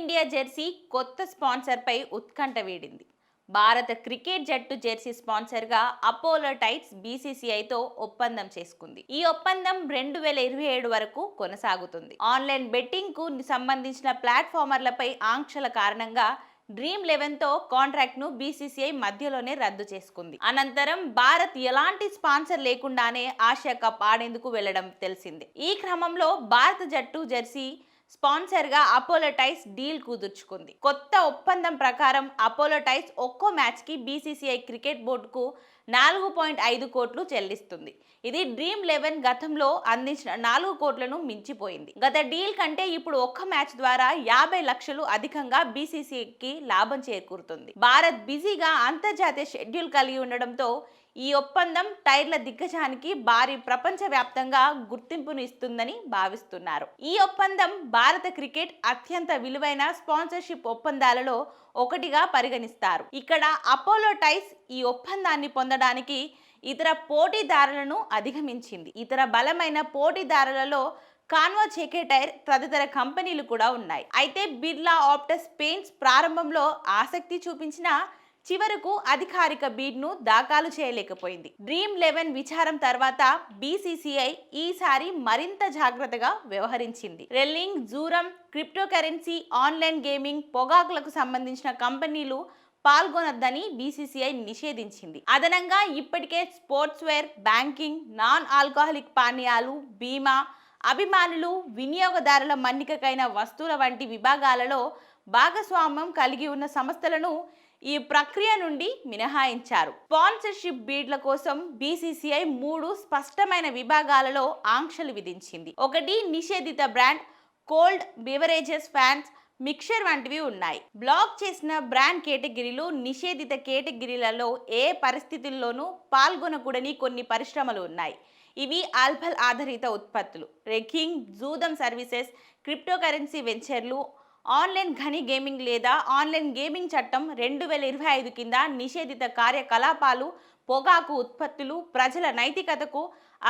India Jersey కొత్త స్పాన్సర్పై ఉత్కంఠ వీడింది. భారత క్రికెట్ జట్టు జెర్సీ స్పాన్సర్గా అపోలో టైట్స్ బీసీసీఐతో ఒప్పందం చేసుకుంది. ఈ ఒప్పందం రెండు వేల ఇరవై ఏడు వరకు కొనసాగుతుంది. ఆన్లైన్ బెట్టింగ్కు సంబంధించిన ప్లాట్ఫామర్లపై ఆంక్షల కారణంగా డ్రీమ్ లెవెన్తో కాంట్రాక్ట్ను బీసీసీఐ మధ్యలోనే రద్దు చేసుకుంది. అనంతరం భారత్ ఎలాంటి స్పాన్సర్ లేకుండానే ఆసియా కప్ ఆడేందుకు వెళ్ళడం తెలిసింది. ఈ క్రమంలో భారత జట్టు జెర్సీ స్పాన్సర్గా అపోలో టైస్ డీల్ కుదుర్చుకుంది. కొత్త ఒప్పందం ప్రకారం అపోలో టైస్ ఒక్కో మ్యాచ్కి బీసీసీఐ క్రికెట్ బోర్డుకు నాలుగు పాయింట్ ఐదు కోట్లు చెల్లిస్తుంది. ఇది డ్రీమ్ లెవెన్ గతంలో అందించిన నాలుగు కోట్లను మించిపోయింది. గత డీల్ కంటే ఇప్పుడు ఒక్క మ్యాచ్ ద్వారా యాభై లక్షలు అధికంగా బీసీసీకి లాభం చేకూరుతుంది. భారత్ బిజీగా అంతర్జాతీయ షెడ్యూల్ కలిగి ఉండడంతో ఈ ఒప్పందం టైర్ల దిగ్గజానికి భారీ ప్రపంచవ్యాప్తంగా గుర్తింపును ఇస్తుందని భావిస్తున్నారు. ఈ ఒప్పందం భారత క్రికెట్ అత్యంత విలువైన స్పాన్సర్షిప్ ఒప్పందాలలో ఒకటిగా పరిగణిస్తారు. ఇక్కడ అపోలో టైస్ ఈ ఒప్పందాన్ని పొందడం పొందడానికి ఇతర పోటీదారులను అధిగమించింది. ఇతర బలమైన పోటీదారులలో కాన్వా టైర్ తదితర కంపెనీలు కూడా ఉన్నాయి. అయితే బిర్లా ఆప్టస్ పెయింట్స్ ప్రారంభంలో ఆసక్తి చూపించిన చివరకు అధికారిక బీడ్ను దాఖలు చేయలేకపోయింది. డ్రీమ్ లెవెన్ విచారం తర్వాత బీసీసీఐ ఈసారి మరింత జాగ్రత్తగా వ్యవహరించింది. రెల్లింగ్ జూరం క్రిప్టో కరెన్సీ ఆన్లైన్ గేమింగ్ పొగాకులకు సంబంధించిన కంపెనీలు పాల్గొనొద్దని బీసీసీఐ నిషేధించింది. అదనంగా ఇప్పటికే sportswear banking non alcoholic పానీయాలు బీమా అభిమానులు వినియోగదారుల మన్నికకైన వస్తువుల వంటి విభాగాలలో భాగస్వామ్యం కలిగి ఉన్న సంస్థలను ఈ ప్రక్రియ నుండి మినహాయించారు. స్పాన్సర్షిప్ బీడ్ల కోసం బీసీసీఐ మూడు స్పష్టమైన విభాగాలలో ఆంక్షలు విధించింది. ఒకటి నిషేధిత brand cold beverages fans mixture వంటివి ఉన్నాయి. బ్లాక్ చేసిన బ్రాండ్ కేటగిరీలు నిషేధిత కేటగిరీలలో ఏ పరిస్థితుల్లోనూ పాల్గొనకూడని కొన్ని పరిశ్రమలు ఉన్నాయి. ఇవి ఆల్ఫల్ ఆధారిత ఉత్పత్తులు. రెకింగ్ జూదం సర్వీసెస్ క్రిప్టోకరెన్సీ వెంచర్లు ఆన్లైన్ ఘని గేమింగ్ లేదా ఆన్లైన్ గేమింగ్ చట్టం రెండు వేల ఇరవై ఐదు కింద నిషేధిత కార్యకలాపాలు పొగాకు ఉత్పత్తులు ప్రజల నైతికతకు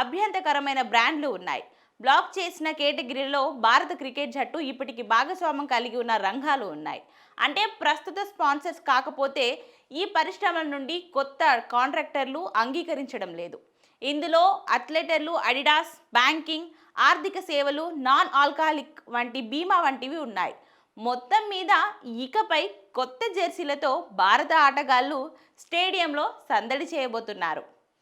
అభ్యంతకరమైన బ్రాండ్లు ఉన్నాయి. బ్లాక్ చేసిన కేటగిరీలో భారత క్రికెట్ జట్టు ఇప్పటికి భాగస్వామ్యం కలిగి ఉన్న రంగాలు ఉన్నాయి. అంటే ప్రస్తుత స్పాన్సర్స్ కాకపోతే ఈ పరిశ్రమల నుండి కొత్త కాంట్రాక్టర్లు అంగీకరించడం లేదు. ఇందులో అథ్లెటర్లు అడిడాస్ బ్యాంకింగ్ ఆర్థిక సేవలు నాన్ ఆల్కహాలిక్ వంటి బీమా వంటివి ఉన్నాయి. మొత్తం మీద ఇకపై కొత్త జెర్సీలతో భారత ఆటగాళ్ళు స్టేడియంలో సందడి చేయబోతున్నారు.